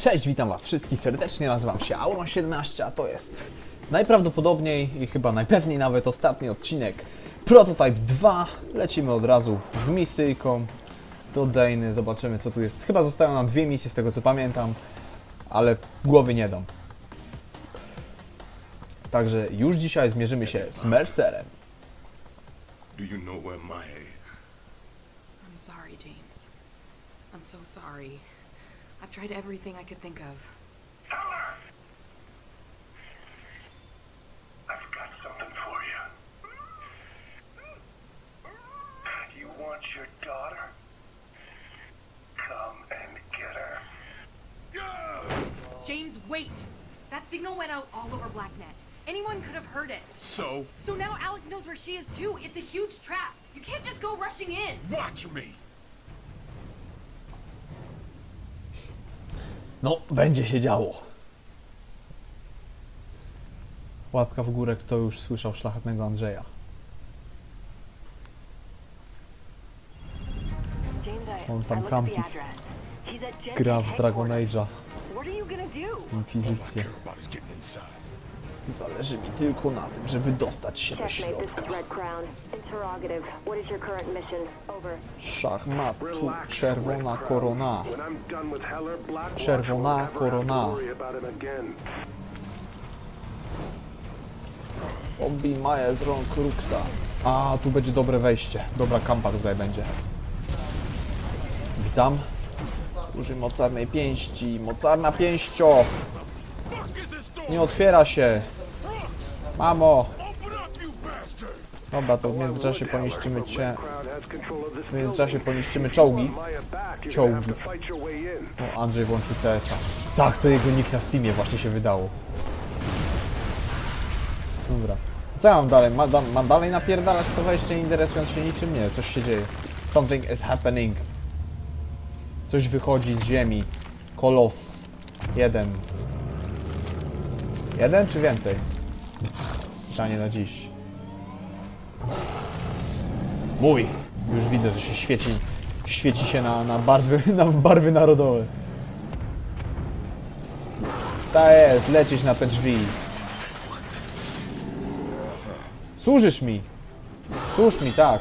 Cześć, witam Was wszystkich serdecznie, nazywam się Auron17, a to jest najprawdopodobniej i chyba najpewniej nawet ostatni odcinek Prototype 2. Lecimy od razu z misyjką do Dejny, zobaczymy co tu jest. Chyba zostają nam dwie misje z tego co pamiętam, ale głowy nie dam. Także już dzisiaj zmierzymy się z Mercerem. Do you know where Maya is? I'm sorry, James. I'm so sorry. I've tried everything I could think of. I've got something for you. You want your daughter? Come and get her. James, wait! That signal went out all over BlackNet. Anyone could have heard it. So, So now Alex knows where she is too. It's a huge trap. You can't just go rushing in. watch me! No, będzie się działo. Łapka w górę, kto już słyszał szlachetnego Andrzeja. On tam kampi. Gra w Dragon Age'a, Inkwizycję. Zależy mi tylko na tym, żeby dostać się do środka. Szachmatu, czerwona korona. Czerwona korona. Odbij Maję z rąk Ruxa. A, tu będzie dobre wejście. Dobra kampa tutaj będzie. Witam. Użyj mocarnej pięści. Mocarna pięścio! Nie otwiera się. Mamo! Dobra, to w międzyczasie poniszczymy cię. W międzyczasie poniszczymy czołgi. Czołgi. No, Andrzej włączył CS-a. Tak, to jego nick na Steamie właśnie się wydało. Dobra. Co ja mam dalej? Ma, da, mam dalej napierdalać to wejście, nie interesując się niczym? Nie, coś się dzieje. Something is happening. Coś wychodzi z ziemi. Kolos. Jeden. Jeden czy więcej? Pytanie na dziś. Mój! Już widzę, że się świeci, świeci się na, na, barwy, na barwy narodowe. Ta jest, lecieć na te drzwi. Służysz mi. Służ mi, tak.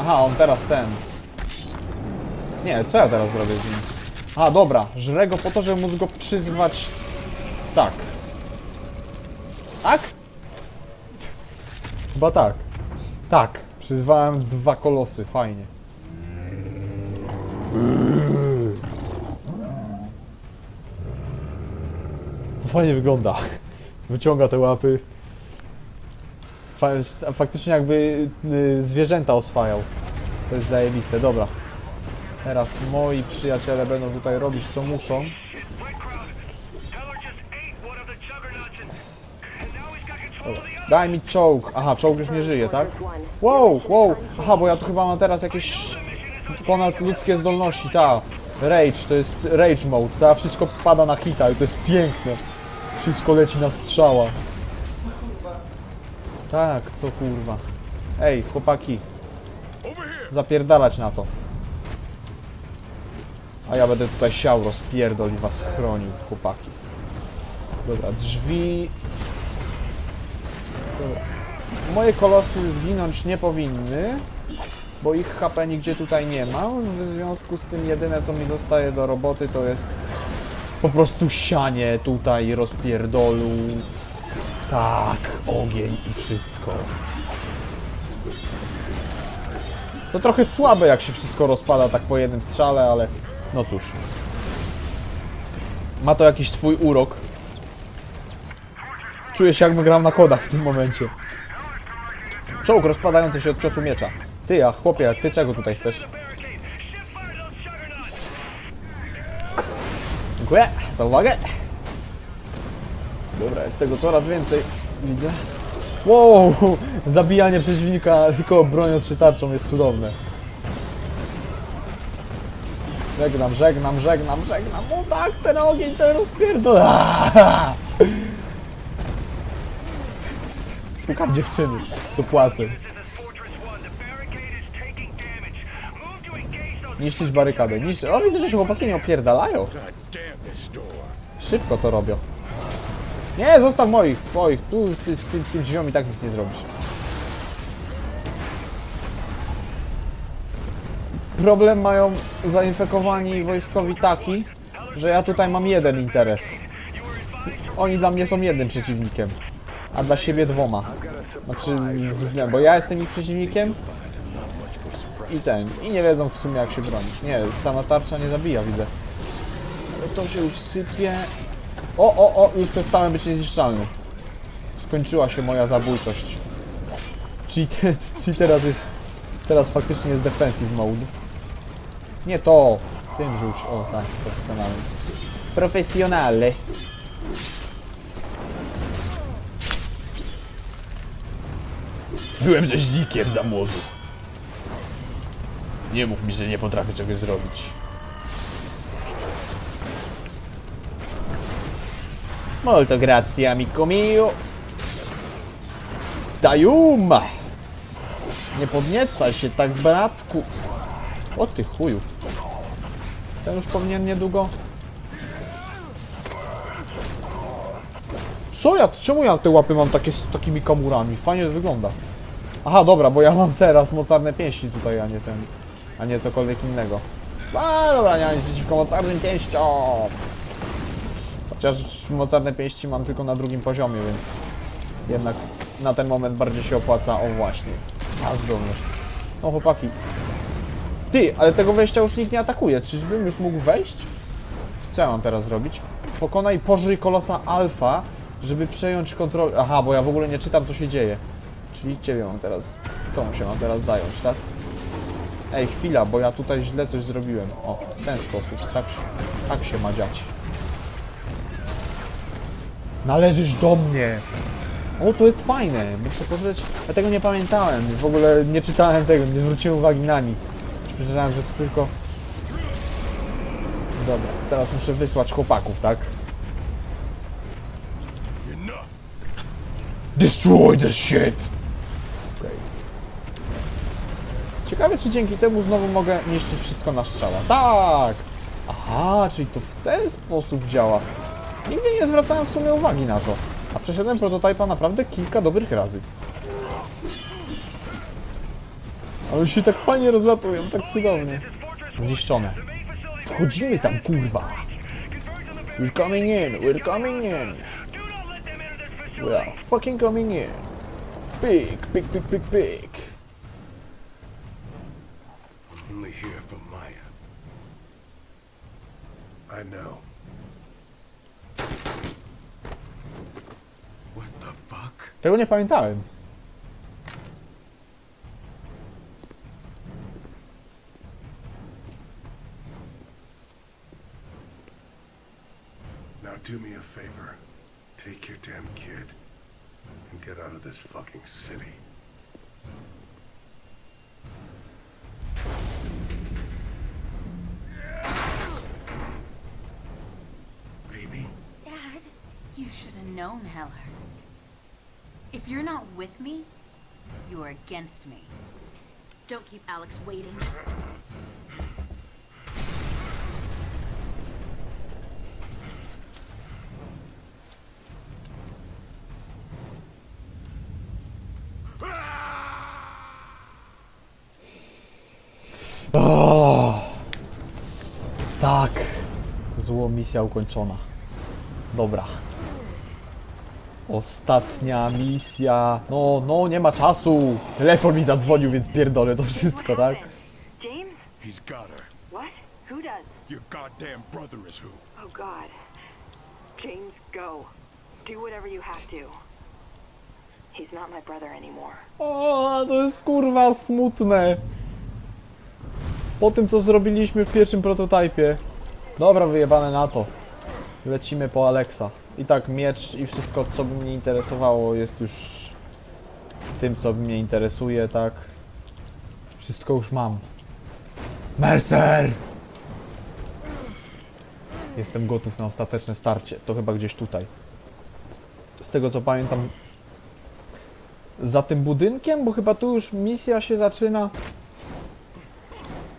Aha, on teraz ten. Nie, co ja teraz zrobię z nim? A, dobra, żrę go po to, żeby móc go przyzwać... Tak. Tak? Chyba tak. Tak, przyzwałem dwa kolosy, fajnie. Fajnie wygląda. Wyciąga te łapy. Fa- Faktycznie jakby y, zwierzęta oswajał. To jest zajebiste, dobra. Teraz moi przyjaciele będą tutaj robić co muszą. Daj mi czołg. Aha, czołg już nie żyje, tak? Wow, wow. Aha, bo ja tu chyba mam teraz jakieś ponadludzkie zdolności, ta. Rage, to jest rage mode, ta. Wszystko pada na hita i to jest piękne. Wszystko leci na strzała. Tak, co kurwa. Ej, chłopaki, zapierdalać na to. A ja będę tutaj siał, rozpierdol i was chronił, chłopaki. Dobra, drzwi... Moje kolosy zginąć nie powinny, bo ich HP nigdzie tutaj nie ma. W związku z tym jedyne co mi zostaje do roboty to jest po prostu sianie tutaj rozpierdolu. Tak, ogień i wszystko. To trochę słabe jak się wszystko rozpada tak po jednym strzale, ale no cóż. Ma to jakiś swój urok. Czuję się jakbym grał na kodach w tym momencie. Czołg rozpadający się od ciosu miecza. Ty, a chłopie, ty czego tutaj chcesz? Dziękuję za uwagę. Dobra, jest tego coraz więcej. Widzę. Wow! Zabijanie przeciwnika tylko broniąc się tarczą jest cudowne. Żegnam, żegnam, żegnam, żegnam. O tak, ten ogień, ten rozpierdol. Aaaa! Szukam dziewczyny. To płacę. This is Fortress One. The barricade is taking damage. Move to engage those Niszczyć barykadę, niszczyć. O, widzę, że się chłopaki nie opierdalają. Szybko to robią. Nie, zostaw moich, moich. Tu z tym, tym tak nic nie zrobisz. Problem mają zainfekowani wojskowi taki, że ja tutaj mam jeden interes. Oni dla mnie są jednym przeciwnikiem, a dla siebie dwoma. Znaczy, wzglę- bo ja jestem ich przeciwnikiem i ten, i nie wiedzą w sumie jak się bronić. Nie, sama tarcza nie zabija, widzę. Ale to się już sypie. O, o, o, już przestałem być niezniszczalny. Skończyła się moja zabójczość. Czyli, te, czyli teraz jest, teraz faktycznie jest defensive mode. Nie to, tym rzuć, o tak, profesjonalny. Profesjonalny. Byłem rzeźnikiem za młodu. Nie mów mi, że nie potrafię czegoś zrobić. Molto grazie, amico mio. Dajum! Nie podniecaj się tak, bratku. O ty chuju. Ten już powinien niedługo... Co ja? Czemu ja te łapy mam takie z takimi kamurami? Fajnie wygląda. Aha, dobra, bo ja mam teraz mocarne pięści tutaj, a nie ten... A nie cokolwiek innego. A dobra, nie mam nic przeciwko mocarnym pięściom. Chociaż mocarne pięści mam tylko na drugim poziomie, więc jednak na ten moment bardziej się opłaca. O właśnie, a zdolność. No chłopaki. Ty, ale tego wejścia już nikt nie atakuje. Czyżbym już mógł wejść? Co ja mam teraz zrobić? Pokonaj pożyj kolosa alfa, żeby przejąć kontrolę. Aha, bo ja w ogóle nie czytam co się dzieje. Czyli ciebie mam teraz. Tą się mam teraz zająć, tak? Ej, chwila, bo ja tutaj źle coś zrobiłem. O, w ten sposób. Tak, tak się ma dziać. Należysz do mnie. O, to jest fajne. Muszę pożyć. Ja tego nie pamiętałem. W ogóle nie czytałem tego, nie zwróciłem uwagi na nic. Myślałem, że to tylko... Dobra, teraz muszę wysłać chłopaków, tak? Destroy the shit! Ciekawe, czy dzięki temu znowu mogę niszczyć wszystko na strzała. Tak! Aha, czyli to w ten sposób działa. Nigdy nie zwracałem w sumie uwagi na to. A przeszedłem prototypa naprawdę kilka dobrych razy. Ale się tak fajnie rozlatują, tak cudownie. Zniszczone. Wchodzimy tam, kurwa. We're coming in, we're coming in. We are fucking coming in. Big, big, big, big, big. I know. What the fuck? Tego nie pamiętałem. Now do me a favor. Take your damn kid and get out of this fucking city. Known, Heller. If you're not with me, you are against me. Don't keep Alex waiting. O! Tak. Zło misja ukończona. Dobra. Ostatnia misja. No, no, nie ma czasu. Telefon mi zadzwonił, więc pierdolę to wszystko, tak? James? He's got her. What? Who does? Your goddamn brother is who. Oh, God. James, go. Do whatever you have to. He's not my brother anymore. O, to jest kurwa smutne. Po tym, co zrobiliśmy w pierwszym prototypie. Dobra, wyjebane na to. Lecimy po Alexa i tak miecz i wszystko, co by mnie interesowało, jest już tym, co mnie interesuje, tak. Wszystko już mam. Mercer! Jestem gotów na ostateczne starcie. To chyba gdzieś tutaj. Z tego co pamiętam, za tym budynkiem, bo chyba tu już misja się zaczyna.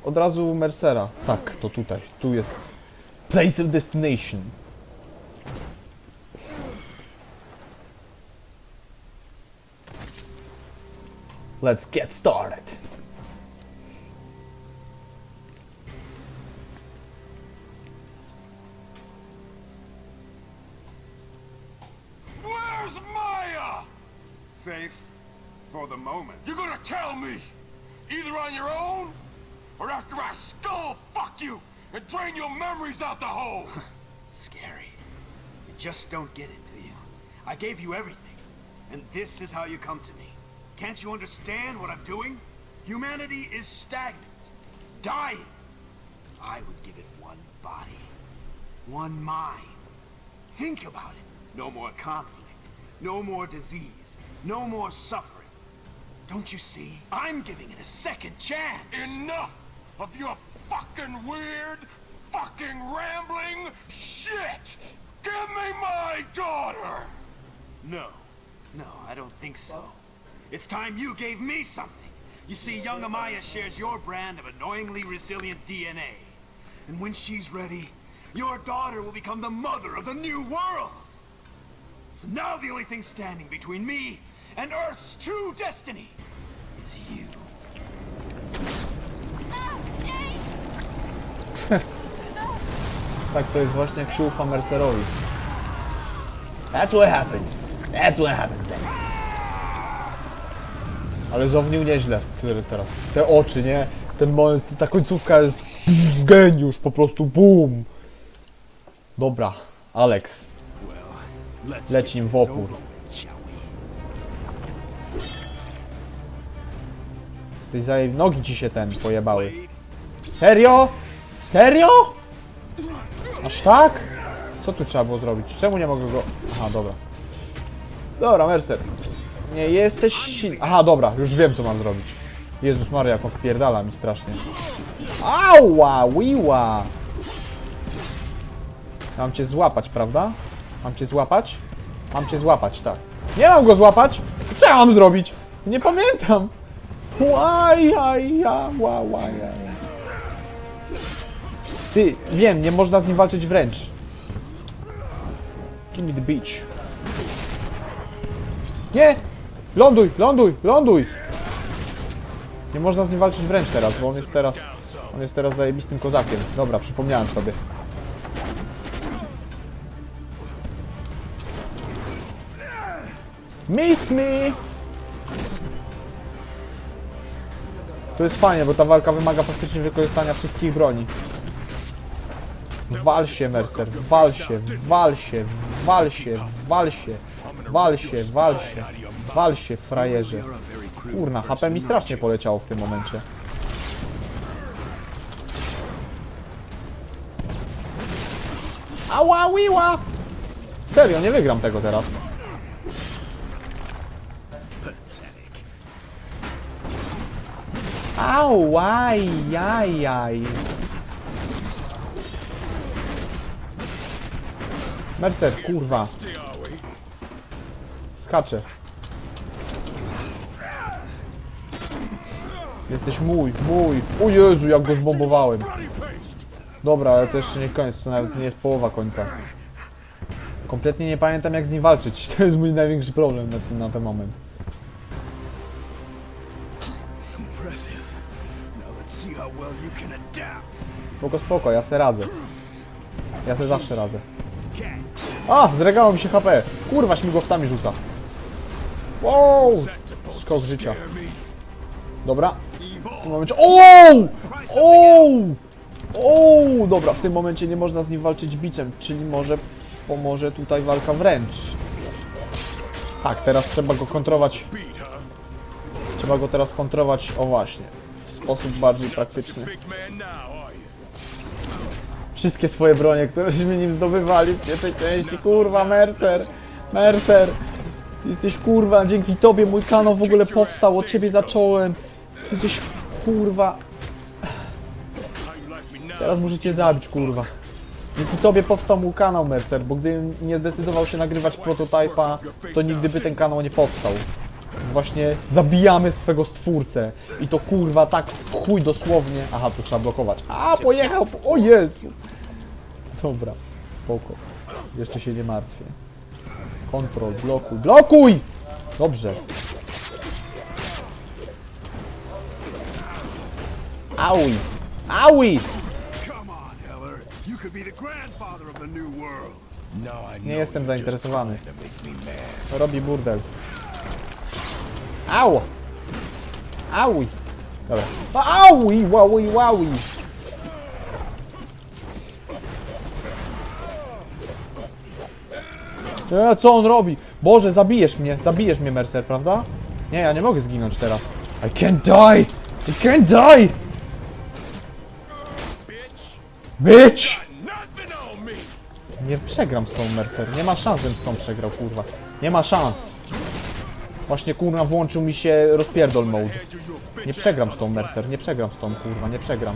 Od razu Mercera. Tak, to tutaj. Tu jest Place of Destination. Let's get started. Where's Maya? Safe for the moment. You're gonna tell me, either on your own, or after I skull fuck you and drain your memories out the hole. Scary. You just don't get it, do you? I gave you everything, and this is how you come to me. Can't you understand what I'm doing? Humanity is stagnant, dying. I would give it one body, one mind. Think about it. No more conflict, no more disease, no more suffering. Don't you see? I'm giving it a second chance. Enough of your fucking weird, fucking rambling shit! Give me my daughter! No. No, I don't think so. It's time you gave me something. You see, young Amaya shares your brand of annoyingly resilient DNA. And when she's ready, your daughter will become the mother of the new world. So now the only thing standing between me and Earth's true destiny is you. tak to jest właśnie jak Mercerowi. That's what happens. That's what happens then. Ale zownił nieźle teraz. Te oczy, nie? Ten moment, ta końcówka jest geniusz, po prostu BUM! Dobra, Alex. Leć w opór. Z tej zaje... nogi ci się ten pojebały. Serio? Serio? Aż tak? Co tu trzeba było zrobić? Czemu nie mogę go... Aha, dobra. Dobra, Mercer. Nie jesteś silny. Aha, dobra, już wiem co mam zrobić. Jezus Maria, jaką wpierdala mi strasznie. Ała, wiła! Mam cię złapać, prawda? Mam cię złapać? Mam cię złapać, tak. Nie mam go złapać! Co ja mam zrobić? Nie pamiętam! Łajaja, łajaja. Ty, wiem, nie można z nim walczyć wręcz. Kill the beach. Nie! Ląduj, ląduj, ląduj! Nie można z nim walczyć wręcz teraz, bo on jest teraz... On jest teraz zajebistym kozakiem. Dobra, przypomniałem sobie. Miss me! To jest fajnie, bo ta walka wymaga faktycznie wykorzystania wszystkich broni. Wal się, Mercer, wal się, wal się, wal się, wal się. Wal się. Wal się, wal się. Wal się, frajerze. Kurna, HP mi strasznie poleciało w tym momencie. Ała, wiła! Serio, nie wygram tego teraz. Auaj, jaj, jaj. Mercer, kurwa skacze. Jesteś mój, mój. O Jezu, jak go zbombowałem. Dobra, ale to jeszcze nie koniec, to nawet nie jest połowa końca. Kompletnie nie pamiętam jak z nim walczyć. To jest mój największy problem na ten, na ten moment. Spoko, spoko, ja se radzę. Ja se zawsze radzę. A! Zregało mi się HP. Kurwa, śmigłowcami rzuca. Wow! Skok życia. Dobra. W tym momencie... Ouu! Ouu! Ouu! Dobra, w tym momencie nie można z nim walczyć biczem, czyli może pomoże tutaj walka wręcz. Tak, teraz trzeba go kontrować. Trzeba go teraz kontrować, o właśnie, w sposób bardziej praktyczny. Wszystkie swoje bronie, któreśmy nim zdobywali w pierwszej części, kurwa, Mercer! Mercer! Jesteś kurwa, dzięki tobie mój kanał w ogóle powstał, od ciebie zacząłem. Jesteś kurwa, teraz cię zabić kurwa. Dzięki tobie powstał mój kanał Mercer, bo gdybym nie zdecydował się nagrywać prototypa, to nigdy by ten kanał nie powstał. Właśnie zabijamy swego stwórcę. I to kurwa tak w chuj dosłownie. Aha, tu trzeba blokować. A, pojechał! O Jezu! Dobra, spoko. Jeszcze się nie martwię. Kontrol, blokuj, blokuj! Dobrze. Aui! Aui! Nie jestem zainteresowany. Robi burdel. Au! Aui! Dobra. Aui! Waui, waui! E, co on robi? Boże, zabijesz mnie, zabijesz mnie, Mercer, prawda? Nie, ja nie mogę zginąć teraz. I can't die! I can't die! Bitch! Nie przegram z tą Mercer. Nie ma szans, żebym z tą przegrał, kurwa. Nie ma szans. Właśnie kurwa włączył mi się rozpierdol mode. Nie przegram z tą Mercer, nie przegram z tą kurwa, nie przegram.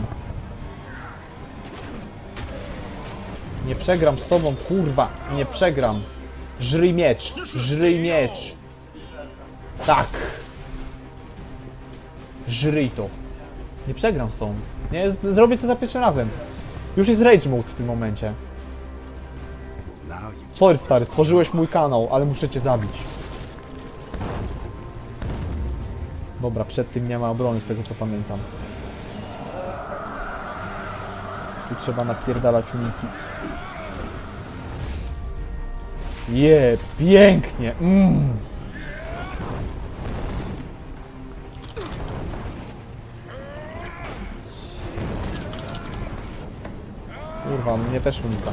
Nie przegram z tobą, kurwa, nie przegram. Żryj miecz, żryj miecz. Tak. Żryj to. Nie przegram z tą. Nie, z- zrobię to za pierwszym razem. Już jest rage mode w tym momencie. Sorry stary, stworzyłeś mój kanał, ale muszę cię zabić. Dobra, przed tym nie ma obrony z tego co pamiętam. Tu trzeba napierdalać uniki. Je, pięknie! Mm. Kurwa, mnie też unika.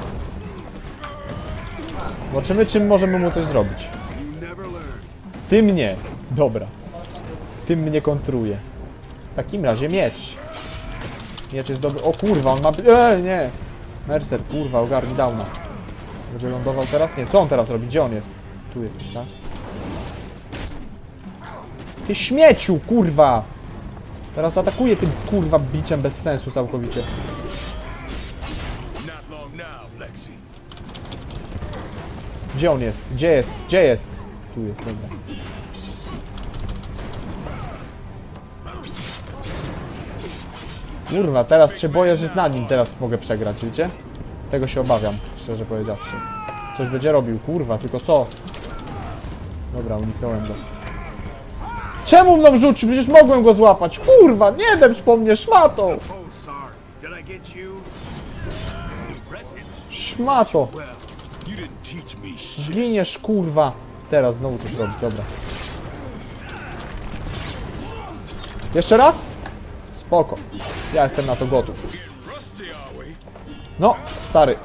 Zobaczymy, czym możemy mu coś zrobić. Ty mnie. Dobra. Ty mnie kontruje. W takim razie miecz. Miecz jest dobry. O kurwa, on ma... Eee, nie. Mercer, kurwa, ogarnij downa. Będzie lądował teraz? Nie, co on teraz robi? Gdzie on jest? Tu jesteś, tak? Ty śmieciu, kurwa! Teraz atakuje tym, kurwa, biczem bez sensu całkowicie. Gdzie on jest? Gdzie jest? Gdzie jest? Tu jest, dobra. Kurwa, teraz się boję, że na nim teraz mogę przegrać, wiecie? Tego się obawiam, szczerze powiedziawszy. Coś będzie robił, kurwa, tylko co? Dobra, uniknąłem go. Czemu mną rzucił? Przecież mogłem go złapać. Kurwa, nie depcz po mnie? Impressive. Szmato! Zginiesz, kurwa. Teraz znowu coś robi, dobra. Jeszcze raz? Spoko. Ja jestem na to gotów. No, stary.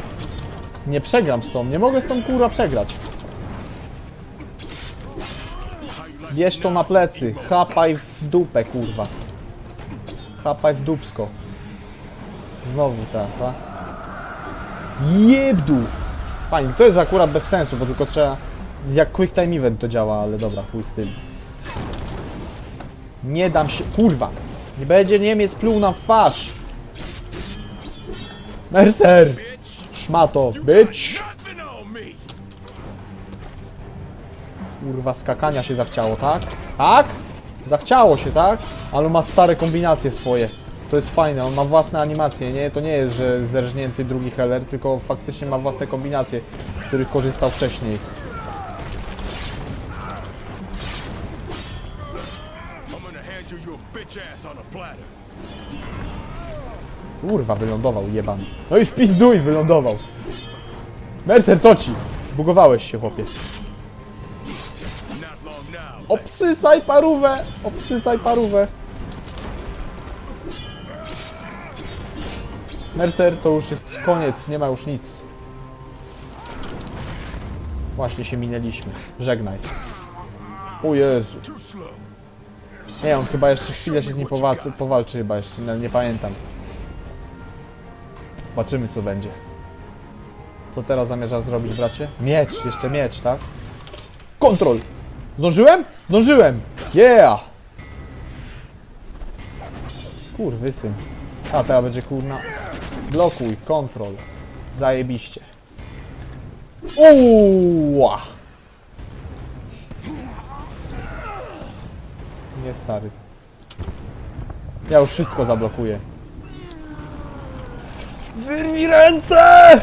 Nie przegram z tą, nie mogę z tą kurwa przegrać. Bierz to na plecy. Chapaj w dupę, kurwa. Chapaj w dupsko. Znowu ta, ta. Jebdu! Fajnie, to jest akurat bez sensu, bo tylko trzeba... Jak quick time event to działa, ale dobra, chuj z tym. Nie dam się... Kurwa! Nie będzie Niemiec pluł nam w twarz! Mercer! Nothing on me. Kurwa, skakania się zachciało, tak? Tak? Zachciało się, tak? Ale ma stare kombinacje swoje. To jest fajne, on ma własne animacje, nie? To nie jest, że zerżnięty drugi Heller, tylko faktycznie ma własne kombinacje, z których korzystał wcześniej. Kurwa, wylądował, jeban. No i wpizduj, wylądował. Mercer, co ci? Bugowałeś się, chłopie. Obsysaj parówę! Obsysaj parówę! Mercer, to już jest koniec, nie ma już nic. Właśnie się minęliśmy. Żegnaj. O Jezu. Nie, on chyba jeszcze chwilę się z nim powalczy, powalczy chyba jeszcze, no, nie pamiętam. Zobaczymy co będzie. Co teraz zamierza zrobić, bracie? Miecz, jeszcze miecz, tak? Kontrol! Zdążyłem? Zdążyłem! Yeah! Skurwysyn. A teraz będzie kurna. Blokuj, kontrol. Zajebiście. Uła! Nie stary. Ja już wszystko zablokuję. Wyrwij ręce!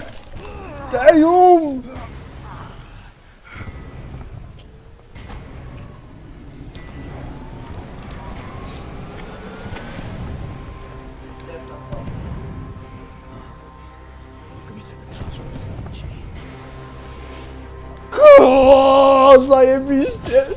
Dejum! Zajebiście!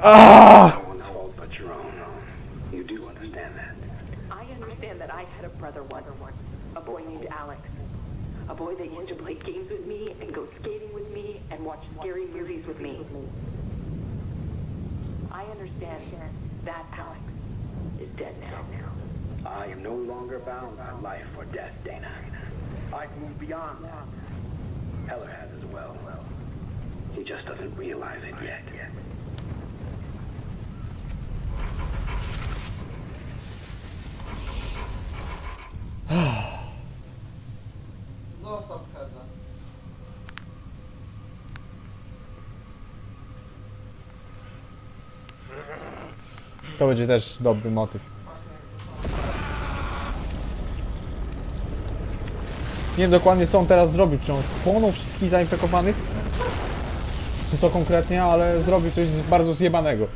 Ah! one's fault but your own. You do understand that. I understand that I had a brother once, a boy named Alex. A boy that used to play games with me and go skating with me and watch scary movies with me. I understand that Alex is dead now. I am no longer bound by life or death, Dana. I've moved beyond that. Heller has as well. He just doesn't realize it yet. To będzie też dobry motyw. Nie wiem dokładnie co on teraz zrobił, czy on wchłonął wszystkich zainfekowanych? Czy co konkretnie, ale zrobił coś bardzo zjebanego.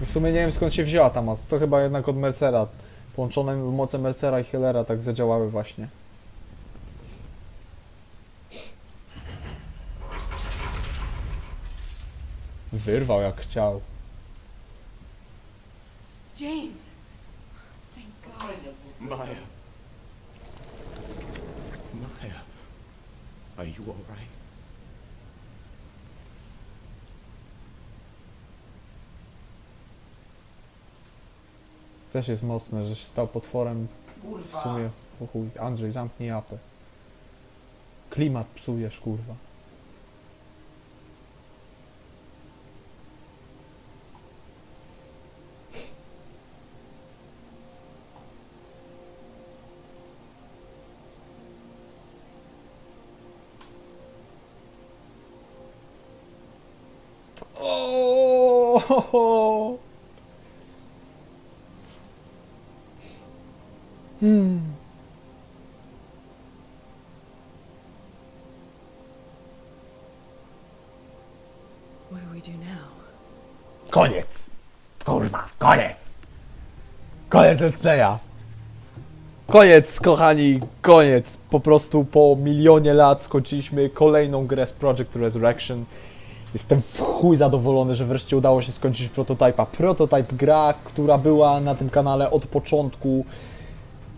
W sumie nie wiem skąd się wzięła ta moc. To chyba jednak od Mercera. Połączone moce Mercera i Hillera tak zadziałały właśnie. Wyrwał jak chciał. James! Thank God. Maya. Maya. Are you alright? Też jest mocne, że się stał potworem. W sumie, po chuj. Andrzej, zamknij japę. Klimat psujesz, kurwa. O! Hmm. What do we do now? Koniec! Kurwa, koniec! Koniec let's! Koniec, kochani, koniec! Po prostu po milionie lat skończyliśmy kolejną grę z Project Resurrection. Jestem w chuj zadowolony, że wreszcie udało się skończyć prototypa. Prototyp gra, która była na tym kanale od początku.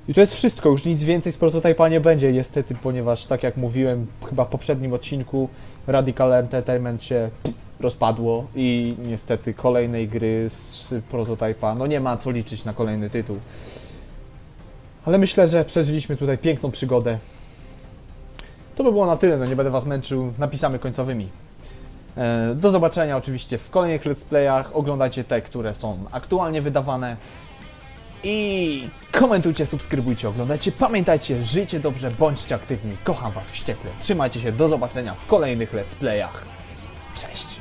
I to jest wszystko, już nic więcej z prototypa nie będzie, niestety, ponieważ tak jak mówiłem chyba w poprzednim odcinku, Radical Entertainment się rozpadło i niestety kolejnej gry z prototypa, no nie ma co liczyć na kolejny tytuł. Ale myślę, że przeżyliśmy tutaj piękną przygodę. To by było na tyle, no nie będę Was męczył napisami końcowymi. E, Do zobaczenia oczywiście w kolejnych let's playach. Oglądajcie te, które są aktualnie wydawane. I komentujcie, subskrybujcie, oglądajcie. Pamiętajcie, żyjcie dobrze, bądźcie aktywni. Kocham Was wściekle. Trzymajcie się, do zobaczenia w kolejnych let's playach. Cześć!